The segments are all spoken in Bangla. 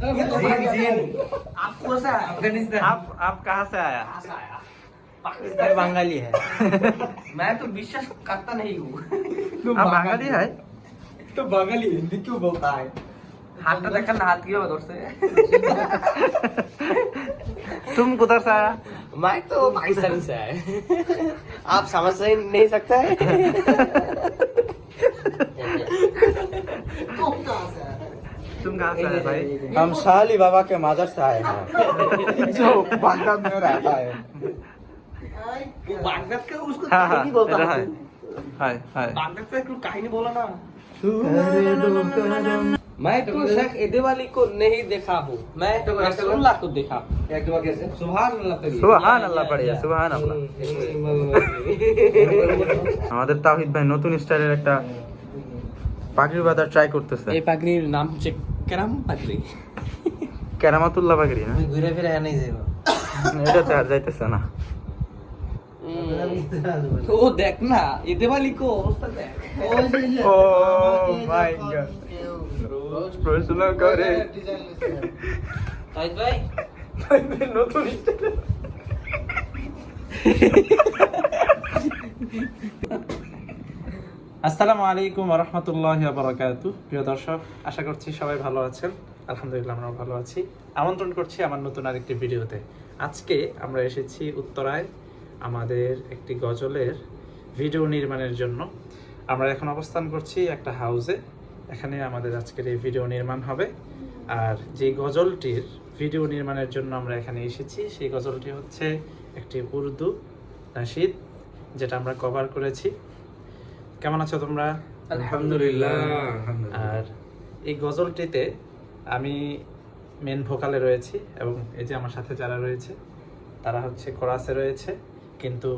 ये तो आपको सा अफ़गानिस्तान। आप आप कहाँ से आया? पाकिस्तान बंगाली है। मैं तो विश्वास करता नहीं हूँ। आप बंगाली है? तो बंगाली हिंदी क्यों बोलता है? हाथ तो देखा ना हाथ की उधर से। तुम कुधर से आया? मैं तो पाकिस्तान से है आप समझ नहीं सकते? हैं तुम कहाँ से आए भाई हम शाली बाबा के माजर से आए हैं जो बागदाद में रहता है वो बागदाद का उसको हाँ हाँ कहानी बोलता इधर है है हाय हाय बागदाद का एक कहानी बोला ना मैं तो शेख एदेवाली को नहीं देखा हूँ मैं तो रसूलुल्लाह को देखा एक दो कैसे सुभान अल्लाह तभी সুবহান আল্লাহ পড়িয়া সুবহান আল্লাহ আমাদের তাহিদ ভাই নতুন স্টাইলের একটা পাগড়ি বাঁধা ট্রাই করতেছে। এই পাগড়ির নাম হচ্ছে কেরাম পাগড়ি। কেরামাতুল্লাহ পাগড়ি না? ঘুরে ফিরে এনে যাইব। এটা তো আর যাইতেছে না। ও দেখ না এদেওয়ালি কো অবস্থা দেখ। ও মাই গড রোজ প্রশ্ন করে। তাই ভাই? নতুন স্টাইল। আসসালামু আলাইকুম রহমতুল্লাহ বারাকাতু প্রিয় দর্শক, আশা করছি সবাই ভালো আছেন। আলহামদুলিল্লাহ আমরা ভালো আছি। আমন্ত্রণ করছি আমার নতুন আরেকটি ভিডিওতে। আজকে আমরা এসেছি উত্তরায়, আমাদের একটি গজলের ভিডিও নির্মাণের জন্য। আমরা এখন অবস্থান করছি একটা হাউসে। এখানে আমাদের আজকের এই ভিডিও নির্মাণ হবে। আর যে গজলটির ভিডিও নির্মাণের জন্য আমরা এখানে এসেছি, সেই গজলটি হচ্ছে একটি উর্দু নাশিদ যেটা আমরা কভার করেছি। কেমন আছো তোমরা? আলহামদুলিল্লাহ আর এই গজলটিতে আমি মেন ভোকালে রয়েছি এবং এই যে আমার সাথে যারা রয়েছে তারা হচ্ছে কোরাসে রয়েছে। কিন্তু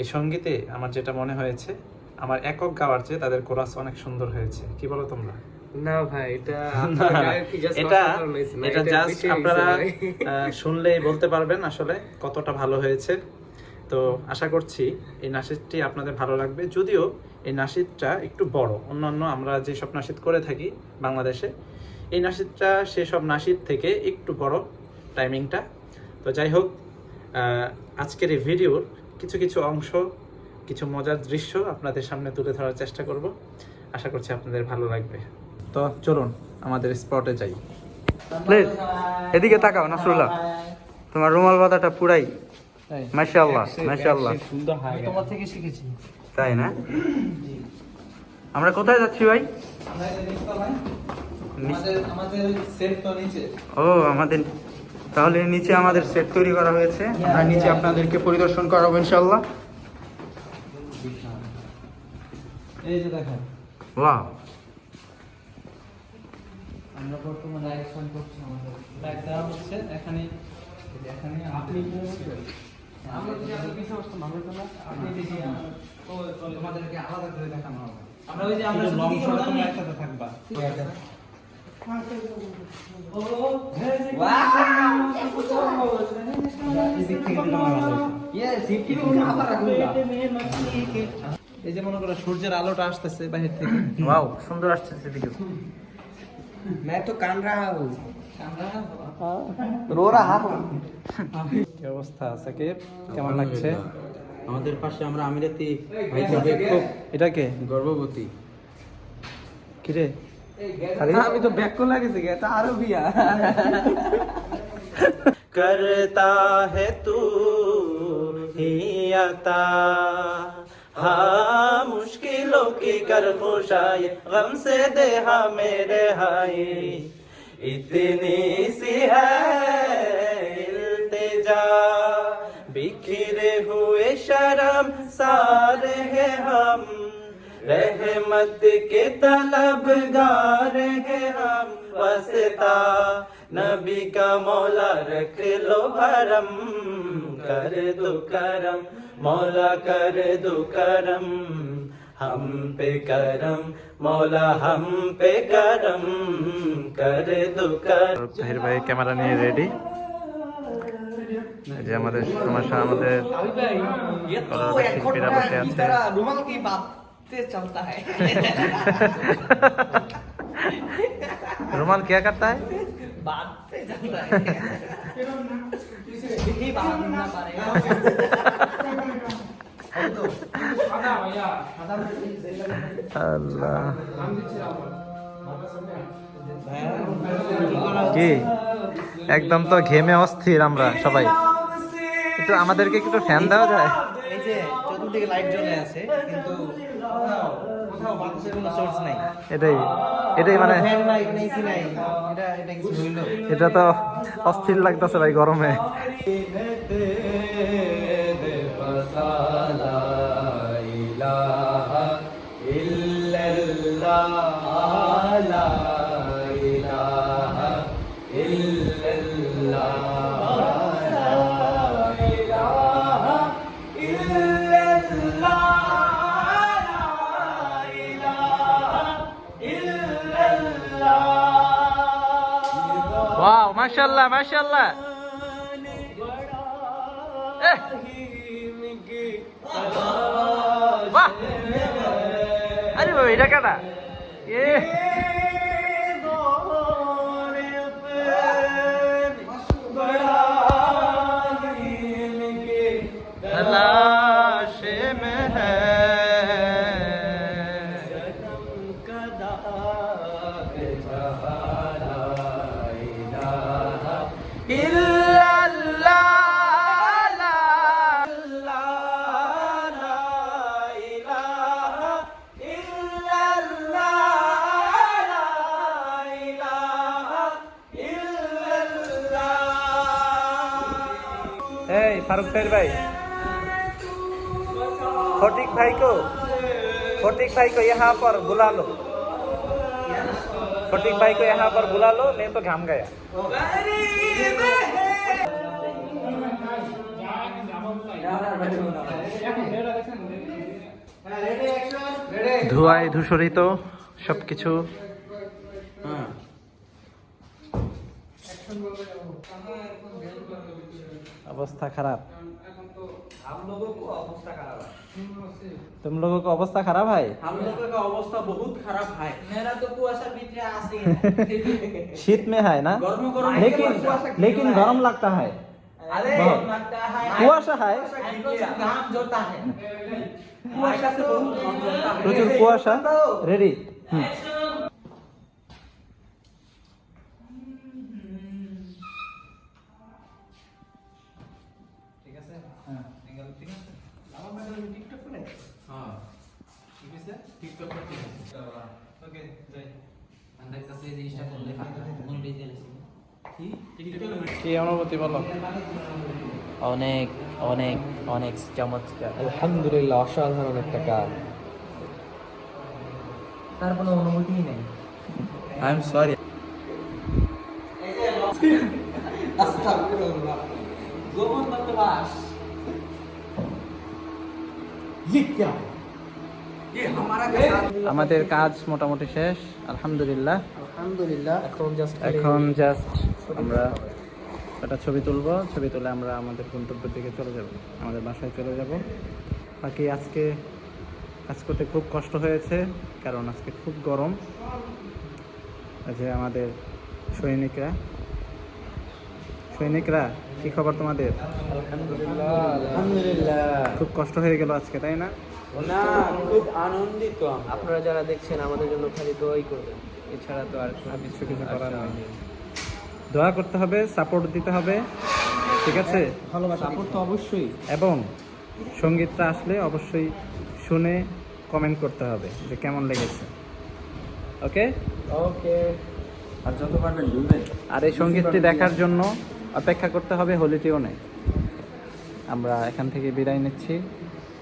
এই সঙ্গীতে আমার যেটা মনে হয়েছে আমার একক গাওয়ার চেয়ে তাদের কোরাস অনেক সুন্দর হয়েছে। কি বলো তোমরা? না ভাই এটা এটা এটা জাস্ট আপনারা শুনলেই বলতে পারবেন আসলে কতটা ভালো হয়েছে। তো আশা করছি এই নাসিদটি আপনাদের ভালো লাগবে। যদিও এই নাসিদটা একটু বড়। অন্যান্য আমরা যেসব নাসিদ করে থাকি বাংলাদেশে, এই নাসিদটা সেসব নাসিদ থেকে একটু বড় টাইমিংটা তো যাই হোক আজকের এই ভিডিওর কিছু কিছু অংশ, কিছু মজার দৃশ্য আপনাদের সামনে তুলে ধরার চেষ্টা করব। আশা করছি আপনাদের ভালো লাগবে। তো চলুন, আমাদের স্পটে যাই। এদিকে তাকাও, নাসরুল্লাহ। তোমার রুমাল বাঁধাটা পুরাই মাশাআল্লাহ মাশাআল্লাহ। সুন্দর হয় তোমার থেকে শিখেছি। তাই না? আমরা কোথায় যাচ্ছি ভাই? আমাদের সেট তো নিচে। ও আমাদের তাহলে নিচে আমাদের সেট তৈরি করা হয়েছে। আমরা নিচে আপনাদেরকে পরিদর্শন করাবো ইনশাআল্লাহ। এই যে দেখেন। ওয়াও। আমরা বর্তমানে আয়োজন করছি আমাদের। ব্যাগ দেওয়া হচ্ছে এখানে এখানে আপনি আমরা যদি আপনি পিছিয়ে বসতাম ভালো হতো না আপনি বেশি তোমাদেরকে আলাদা করে দেখানো হবে আমরা ওই যে আমরা লং শট তোমরা একসাথে থাকবা এদিক থেকে দিলে আমার ভালো হতো। এই যে মনে করো সূর্যের আলোটা আসতেছে বাহির থেকে ওয়াও সুন্দর আসছে সেদিকে मैं तो कान रहा हूँ रो रहा हूँ কি অবস্থা সাকিব কেমন লাগছে আমাদের পাশে আমরা আমিরাতি ভাইকে খুব এটাকে গর্ভবতী কিরে খালি আমি তো ব্যাক को लगे गया था आरो भी करता है तू ही अता हाँ मुश्किलों की कर खुशाई गम से दे हाँ मेरे हाय इतनी सी है, इल्तिजा। बिखरे हुए शर्म, सारे हैं हम। रहमत के तलबगार हैं हम। वसता, नबी का मौला रख लो भरम। कर दो करम, मौला कर दो करम। हम पे करम मौला हम पे करम कर दो कर জাহির ভাই ক্যামেরা নিয়ে রেডি যে আমাদের সমস্যা আমাদের अभी भाई ये तो और एक खोट शिल्पीरा बचे की अच्छे। तरह रुमाल की बात से चलता है रुमाल क्या करता है बात पे जाता है ही बात ना पारेगा আল্লাহ। কি একদম তো ঘেমে অস্থির আমরা সবাই। একটু আমাদেরকে একটু ফ্যান দেওয়া যায়। এই যে চতুর্দিকে লাইট জ্বলে আছে কিন্তু কোথাও কোথাও বাতাসের কোনো সোর্স নাই। এটাই এটাই মানে এটা তো অস্থির লাগতেছে ভাই গরমে। মাশাল্লাহ মাশাআল্লাহ এহ! বাহ! আরে বাবা এটা কেনা এই फारूक तेर भाई फोटिक भाई को फोटिक भाई को यहाँ पर बुला लो फोटिक भाई को यहाँ पर बुला लो नहीं तो घाम गया ধোঁয়ায় ধূসরিত সবকিছু अवस्था खराब हम लोगों को अवस्था खराब है तुम लोगों को अवस्था खराब है हम लोगों का अवस्था बहुत खराब है मेरा तो कुआसा भीतर आसी है शीत में है ना गर्म गर्म लेकिन लेकिन गर्म लगता है अरे बहुत। लगता है कुआशा है हमको घाम जोता है कुआसा से बहुत घाम जोता है প্রচুর কুয়াশা রেডি কি টিকটক কি অনুভূতি বলো অনেক অনেক অনেক চমৎকার আলহামদুলিল্লাহ অসাধারণ একটা কাজ তার কোনো অনুভূতিই নেই আই এম সরি গোপন বন্দোবাস ये क्या ये हमारा আমাদের কাজ মোটামুটি শেষ আলহামদুলিল্লাহ। আলহামদুলিল্লাহ। এখন জাস্ট এখন জাস্ট আমরা একটা ছবি তুলবো ছবি তুলে আমরা আমাদের গন্তব্যের দিকে চলে যাব আমাদের বাসায় চলে যাব। বাকি আজকে কাজ করতে খুব কষ্ট হয়েছে কারণ আজকে খুব গরম। যে আমাদের সৈনিকরা। সৈনিকরা কি খবর তোমাদের? খুব কষ্ট হয়ে গেল আজকে তাই না? না খুব আনন্দিত আপনারা যারা দেখছেন আমাদের জন্য খালি দোয়াই করবেন। এছাড়া তো আর কিছু কিছু করার নেই। দোয়া করতে হবে সাপোর্ট দিতে হবে ঠিক আছে? সাপোর্ট তো অবশ্যই। এবং সঙ্গীতটা আসলে অবশ্যই শুনে কমেন্ট করতে হবে যে কেমন লেগেছে। ওকে? ওকে। আর যত পারবেন দুবেন আর এই সঙ্গীতটি দেখার জন্য অপেক্ষা করতে হবে হোলিটিউনে আমরা এখান থেকে বিদায় নিচ্ছি।